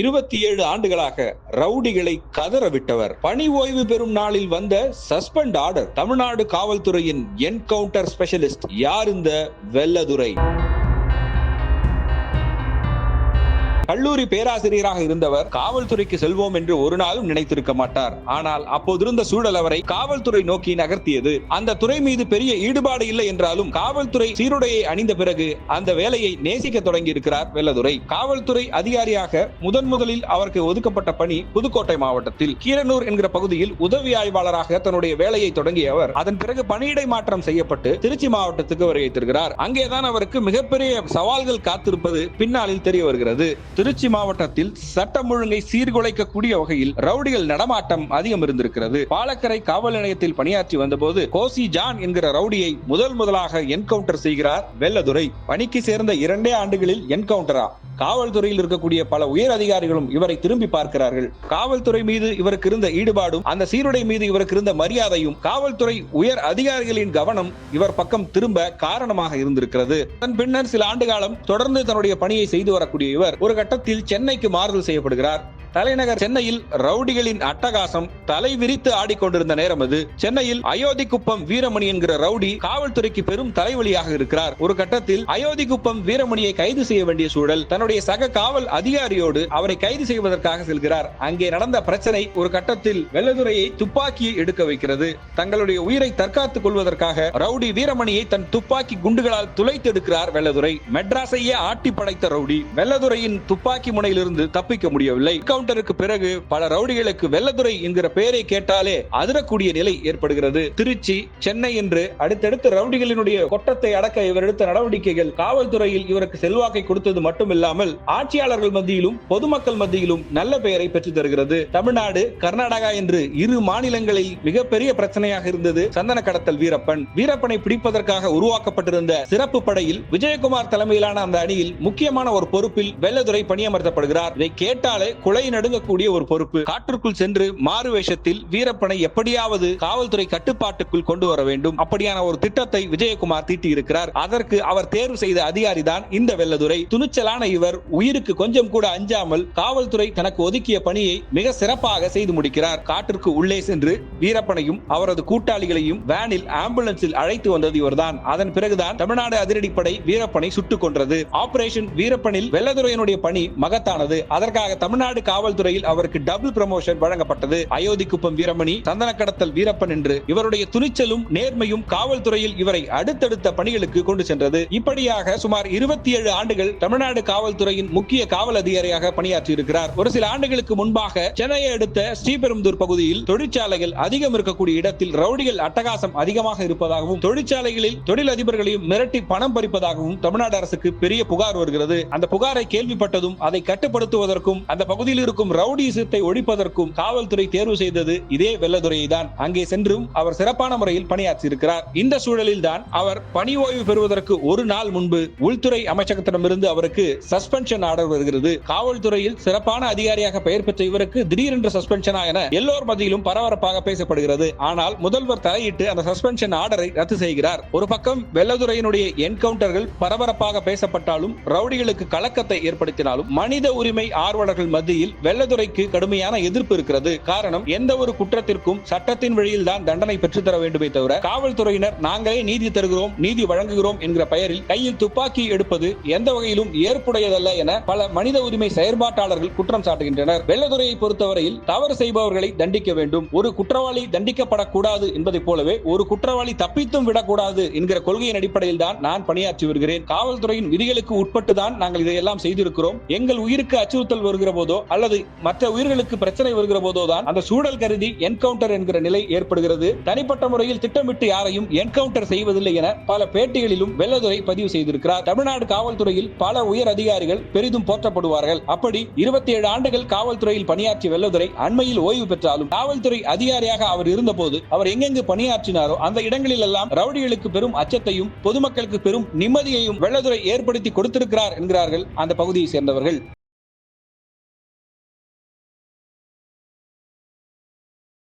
இருபத்தி ஏழு ஆண்டுகளாக ரவுடிகளை கதற விட்டவர். பணி ஓய்வு பெறும் நாளில் வந்த சஸ்பெண்ட் ஆர்டர் தமிழ்நாடு காவல்துறையின் என்கவுண்டர் ஸ்பெஷலிஸ்ட் யார் இந்த வெள்ளதுரை? கல்லூரி பேராசிரியராக இருந்தவர் காவல்துறைக்கு செல்வோம் என்று ஒரு நாளும் நினைத்திருக்க மாட்டார். ஆனால் அப்போதிருந்த சூழல் அவரை காவல்துறை நோக்கி நகர்த்தியது. அந்த துறை மீது பெரிய ஈடுபாடு இல்லை என்றாலும் காவல்துறை சீருடையை அணிந்த பிறகு அந்த வேலையை நேசிக்க தொடங்கி இருக்கிறார் வெள்ளதுரை. காவல்துறை அதிகாரியாக முதன் முதலில் அவருக்கு ஒதுக்கப்பட்ட பணி புதுக்கோட்டை மாவட்டத்தில். கீரனூர் என்கிற பகுதியில் உதவி ஆய்வாளராக தன்னுடைய வேலையை தொடங்கிய அவர் அதன் பிறகு பணியிடை மாற்றம் செய்யப்பட்டு திருச்சி மாவட்டத்துக்கு வருகை தருகிறார். அங்கேதான் அவருக்கு மிகப்பெரிய சவால்கள் காத்திருப்பது பின்னாளில் தெரிய வருகிறது. திருச்சி மாவட்டத்தில் சட்டம் ஒழுங்கை சீர்குலைக்கக்கூடிய வகையில் ரவுடிகள் நடமாட்டம் அதிகம் இருந்திருக்கிறது. பாலக்கரை காவல் நிலையத்தில் பணியாற்றி வந்தபோது கோசி ஜான் என்கிற ரவுடியை முதல் முதலாக என்கவுண்டர் செய்கிறார். வெள்ளதுரை பணிக்கு சேர்ந்த இரண்டே ஆண்டுகளில் என்கவுண்டரா? காவல்துறையில் இருக்கக்கூடிய பல உயர் அதிகாரிகளும் இவரை திரும்பி பார்க்கிறார்கள். காவல்துறை மீது இவருக்கு இருந்த ஈடுபாடும் அந்த சீருடை மீது இவருக்கு இருந்த மரியாதையும் காவல்துறை உயர் அதிகாரிகளின் கவனம் இவர் பக்கம் திரும்ப காரணமாக இருந்திருக்கிறது. அதன் பின்னர் சில ஆண்டு காலம் தொடர்ந்து தன்னுடைய பணியை செய்து வரக்கூடிய இவர் ஒரு கட்டத்தில் சென்னைக்கு மாறுதல் செய்யப்படுகிறார். தலைநகர் சென்னையில் ரவுடிகளின் அட்டகாசம் தலை விரித்து ஆடிக்கொண்டிருந்த நேரம் அது. சென்னையில் அயோத்திக்குப்பம் வீரமணி என்கிற ரவுடி காவல்துறைக்கு பெரும் தலைவலியாக இருக்கிறார். ஒரு கட்டத்தில் அயோத்திக்குப்பம் வீரமணியை கைது செய்ய வேண்டிய சூழல். தன்னுடைய சக காவல் அதிகாரியோடு அவரை கைது செய்வதற்காக செல்கிறார். அங்கே நடந்த பிரச்சனை ஒரு கட்டத்தில் வெள்ளதுரையை துப்பாக்கியை எடுக்க வைக்கிறது. தங்களுடைய உயிரை தற்காத்துக் கொள்வதற்காக ரவுடி வீரமணியை தன் துப்பாக்கி குண்டுகளால் துளைத்து எடுக்கிறார் வெள்ளதுரை மெட்ராஸையே ஆட்டி படைத்த ரவுடி வெள்ளதுரையின் துப்பாக்கி முனையிலிருந்து தப்பிக்க முடியவில்லை. என்கவுண்டருக்கு பிறகு பல ரவுடிகளுக்கு வெள்ளதுரை என்கிற பெயரை கேட்டாலே அதிரக்கூடிய நிலை ஏற்படுகிறது. திருச்சி சென்னை என்று அடுத்தடுத்த ரவுடிகளினுடைய கொட்டத்தை அடக்க இவர் எடுத்த நடவடிக்கைகள் காவல்துறையில் இவருக்கு செல்வாக்கை கொடுத்தது மட்டுமில்லாமல் ஆட்சியாளர்கள் மத்தியிலும் பொதுமக்கள் மத்தியிலும் நல்ல பெயரை பெற்று தருகிறது. தமிழ்நாடு கர்நாடகா என்று இரு மாநிலங்களில் மிகப்பெரிய பிரச்சனையாக இருந்தது சந்தன கடத்தல் வீரப்பன். வீரப்பனை பிடிப்பதற்காக உருவாக்கப்பட்டிருந்த சிறப்பு படையில் விஜயகுமார் தலைமையிலான அந்த அணியில் முக்கியமான ஒரு பொறுப்பில் வெள்ளதுரை பணியமர்த்தப்படுகிறார். இதை கேட்டாலே குலை நடுங்கக்கூடிய ஒரு பொறுப்பு. காற்றுக்குள் சென்று மாறு வேஷத்தில் வீரப்பனை எப்படியாவது காவல்துறை கட்டுப்பாட்டுக்குள் கொண்டு வர வேண்டும். அப்படியான ஒரு திட்டத்தை விஜயகுமார் தீட்டியிருக்கிறார். அதற்கு அவர் தேர்வு செய்த அதிகாரி தான் இந்த வெள்ளதுரை. துணிச்சலான இவர் உயிருக்கு கொஞ்சம் கூட அஞ்சாமல் காவல்துறை தனக்கு ஒதுக்கிய பணியை மிக சிறப்பாக செய்து முடிக்கிறார். காற்றுக்கு உள்ளே சென்று வீரப்பனையும் அவரது கூட்டாளிகளையும் வேனில் ஆம்புலன்ஸில் அழைத்து வந்தது இவர்தான். அதன் பிறகுதான் தமிழ்நாடு அதிரடிப்படை வீரப்பனை சுட்டுக் கொன்றது. ஆபரேஷன் வீரப்பனில் வெள்ளதுரையனுடைய பணி மகத்தானது. அதற்காக தமிழ்நாடு காவல் காவல்துறையில் அவருக்கு டபுள் ப்ரமோஷன் வழங்கப்பட்டது. அயோத்திக்குப்பம் வீரமணி சந்தன கடத்தல் வீரப்பன் என்று இவருடைய துணிச்சலும் நேர்மையும் காவல்துறையில் இவரை அடுத்தடுத்த பணிகளுக்கு கொண்டு சென்றது. இப்படியாக சுமார் இருபத்தி ஏழு ஆண்டுகள் தமிழ்நாடு காவல்துறையின் முக்கிய காவல் அதிகாரியாக பணியாற்றி இருக்கிறார் ஒரு சில ஆண்டுகளுக்கு முன்பாக சென்னையை அடுத்த ஸ்ரீபெரும்புதூர் பகுதியில் தொழிற்சாலைகள் அதிகம் இருக்கக்கூடிய இடத்தில் ரவுடிகள் அட்டகாசம் அதிகமாக இருப்பதாகவும் தொழிற்சாலைகளில் தொழிலதிபர்களையும் மிரட்டி பணம் பறிப்பதாகவும் தமிழ்நாடு அரசுக்கு பெரிய புகார் வருகிறது. அந்த புகாரை கேள்விப்பட்டதும் அதை கட்டுப்படுத்துவதற்கும் அந்த பகுதியில் இருக்கும் ரவுடிசத்தை ஒழிப்பதற்கும் காவல்துறை தேர்வு செய்தது இதே வெள்ளதுரையை தான் அங்கே சென்றும் அவர் சிறப்பான முறையில் பணியாற்றி இருக்கிறார் இந்த சூழலில் தான் அவர் பணி ஓய்வு பெறுவதற்கு ஒரு நாள் முன்பு உள்துறை அமைச்சகத்திடமிருந்து அவருக்கு சஸ்பென்ஷன் ஆர்டர் வருகிறது. காவல்துறையில் சிறப்பான அதிகாரியாக பெயர் பெற்ற இவருக்கு திடீரென்று சஸ்பென்ஷனா என எல்லோர் மத்தியிலும் பரபரப்பாக பேசப்படுகிறது. ஆனால் முதல்வர் தலையிட்டு அந்த சஸ்பென்ஷன் ஆர்டரை ரத்து செய்கிறார். ஒரு பக்கம் வெள்ளதுரையினுடைய என்கவுண்டர்கள் பரபரப்பாக பேசப்பட்டாலும் ரவுடிகளுக்கு கலக்கத்தை ஏற்படுத்தினாலும் மனித உரிமை ஆர்வலர்கள் மத்தியில் வெள்ளதுரைக்கு கடுமையான எதிர்ப்பு இருக்கிறது. காரணம் எந்த ஒரு குற்றத்திற்கும் சட்டத்தின் வழியில் தான் தண்டனை பெற்றுத்தர வேண்டுமே தவிர காவல்துறையினர் நாங்களே நீதி தருகிறோம் நீதி வழங்குகிறோம் என்கிற பெயரில் கையில் துப்பாக்கி எடுப்பது எந்த வகையிலும் ஏற்புடையதல்ல என பல மனித உரிமை செயற்பாட்டாளர்கள் குற்றம் சாட்டுகின்றனர். வெள்ளதுரையை பொறுத்தவரையில் தவறு செய்பவர்களை தண்டிக்க வேண்டும். ஒரு குற்றவாளி தண்டிக்கப்படக்கூடாது என்பதைப் போலவே ஒரு குற்றவாளி தப்பித்தும் விடக்கூடாது என்கிற கொள்கையின் அடிப்படையில் தான் நான் பணியாற்றி வருகிறேன். காவல்துறையின் விதிகளுக்கு உட்பட்டு தான் நாங்கள் இதையெல்லாம் செய்திருக்கிறோம். எங்கள் உயிருக்கு அச்சுறுத்தல் வருகிற போதோ அல்லது மற்ற உயிர்களுக்கு பிரச்சனை வருகிற போதோதான் அந்த சூழல் கருதி என்கவுண்டர் என்கிற நிலை ஏற்படுகிறது. தனிப்பட்ட முறையில் திட்டமிட்டு யாரையும் என்கவுண்டர் செய்வதில்லை என பல பேட்டிகளிலும் வெள்ளதுரை பதிவு செய்திருக்கிறார். தமிழ்நாடு காவல்துறையில் பல உயர் அதிகாரிகள் பெரிதும் போற்றப்படுவார்கள். அப்படி இருபத்தி ஏழு ஆண்டுகள் காவல்துறையில் பணியாற்றிய வெள்ளதுரை அண்மையில் ஓய்வு பெற்றாலும் காவல்துறை அதிகாரியாக அவர் இருந்தபோது அவர் எங்கெங்கு பணியாற்றினாரோ அந்த இடங்களில் எல்லாம் ரவுடிகளுக்கு பெரும் அச்சத்தையும் பொதுமக்களுக்கு பெரும் நிம்மதியையும் வெள்ளதுரை ஏற்படுத்தி கொடுத்திருக்கிறார் என்கிறார்கள் அந்த பகுதியை சேர்ந்தவர்கள்.